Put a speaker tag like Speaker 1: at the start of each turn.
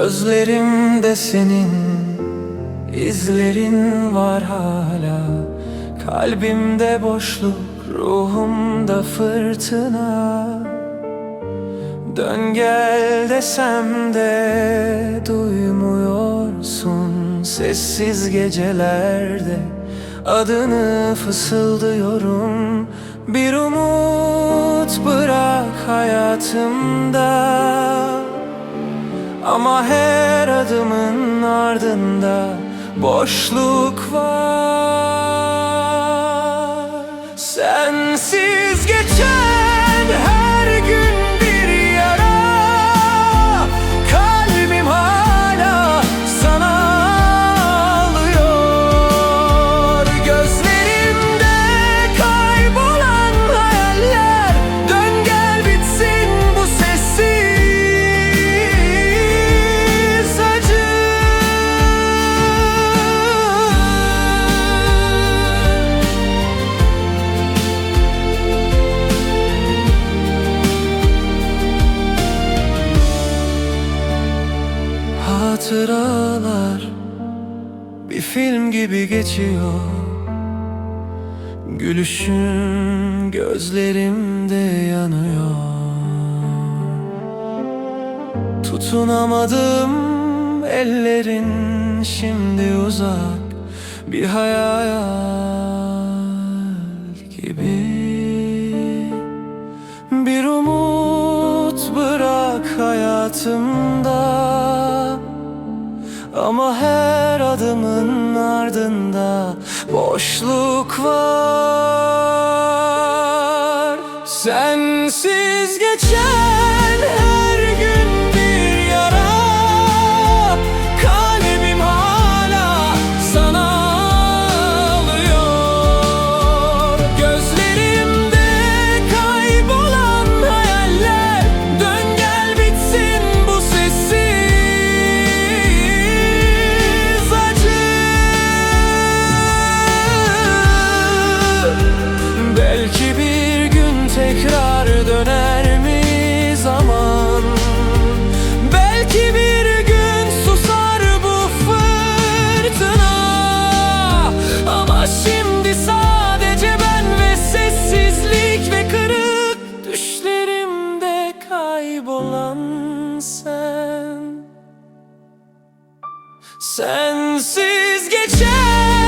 Speaker 1: Gözlerimde senin izlerin var hala. Kalbimde boşluk, ruhumda fırtına. Dön gel desem de duymuyorsun. Sessiz gecelerde adını fısıldıyorum. Bir umut bırak hayatımda ama her adımın ardında boşluk var film gibi geçiyor. Gülüşün gözlerimde yanıyor. Tutunamadım ellerin şimdi uzak. Bir hayal gibi. Bir umut bırak hayatımda ama her adımın ardında boşluk var. Sensiz geçen her Sensiz geçen